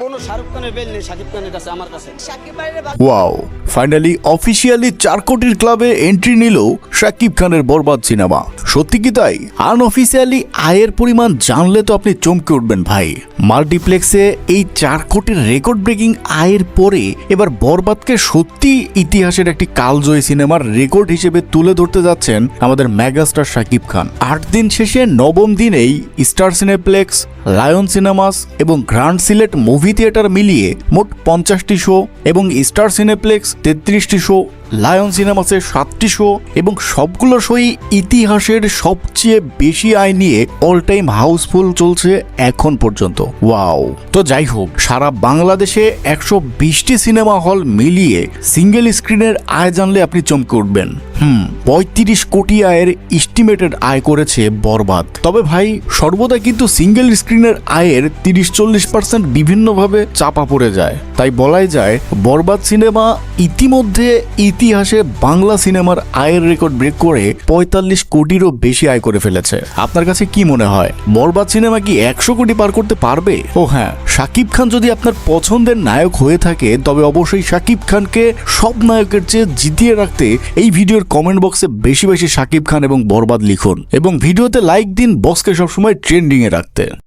কোনো শাহরুখ খানের বেল নেই শাকিব খানের কাছে আমার কাছে। সাকিব ভাইয়ের বা- ওয়াও ফাইনালি অফিসিয়ালি চার কোটির ক্লাবে এন্ট্রি নিল শাকিব খানের বরবাদ সিনেমা। সত্যি কি তাই? আনঅফিসিয়ালি আয়ের পরিমাণ জানলে তো আপনি চমকে উঠবেন ভাই। মাল্টিপ্লেক্সে এই চার কোটির রেকর্ড ব্রেকিং আয়ের পরে এবার বরবাদকে সত্যি ইতিহাসের একটি কালজয়ী সিনেমার রেকর্ড হিসেবে তুলে ধরতে যাচ্ছেন আমাদের মেগাস্টার শাকিব খান। আট দিন শেষে নবম দিনেই স্টার সিনেপ্লেক্স লায়ন সিনেমাস এবং গ্র্যান্ড সিলেট মুভি থিয়েটার মিলিয়ে মোট পঞ্চাশটি শো এবং স্টার সিনেপ্লেক্স তেত্রিশটি শো লায়ন সিনেমাসের সাতটি শো এবং সবগুলো শোই ইতিহাসের সবচেয়ে বেশি আয় নিয়ে অল টাইম হাউসফুল চলছে এখন পর্যন্ত। ওয়াও তো যাই হোক, সারা বাংলাদেশে একশো বিশটি সিনেমা হল মিলিয়ে সিঙ্গেল স্ক্রিনের আয় জানলে আপনি চমকে উঠবেন। হুম, পঁয়ত্রিশ কোটি আয়ের এস্টিমেটেড আয় করেছে বরবাদ। তবে ভাই, সর্বদা কিন্তু সিঙ্গেল স্ক্রিনের আয়ের তিরিশ চল্লিশ পার্সেন্ট বিভিন্নভাবে চাপা পড়ে যায়। তাই বলাই যায়, বরবাদ সিনেমা ইতিমধ্যে ইতিহাসে বাংলা সিনেমার আয়ের রেকর্ড ব্রেক করে পঁয়তাল্লিশ কোটিরও বেশি আয় করে ফেলেছে। আপনার কাছে কি মনে হয়? বরবাদ সিনেমা কি একশো কোটি পার করতে পারবে? ও হ্যাঁ শাকিব খান যদি আপনার পছন্দের নায়ক হয়ে থাকে, তবে অবশ্যই শাকিব খানকে সব নায়কের চেয়ে জিতিয়ে রাখতে এই ভিডিওর কমেন্ট বক্সে বেশি বেশি শাকিব খান এবং বরবাদ লিখুন এবং ভিডিওতে লাইক দিন বক্সকে সবসময় ট্রেন্ডিংয়ে রাখতে।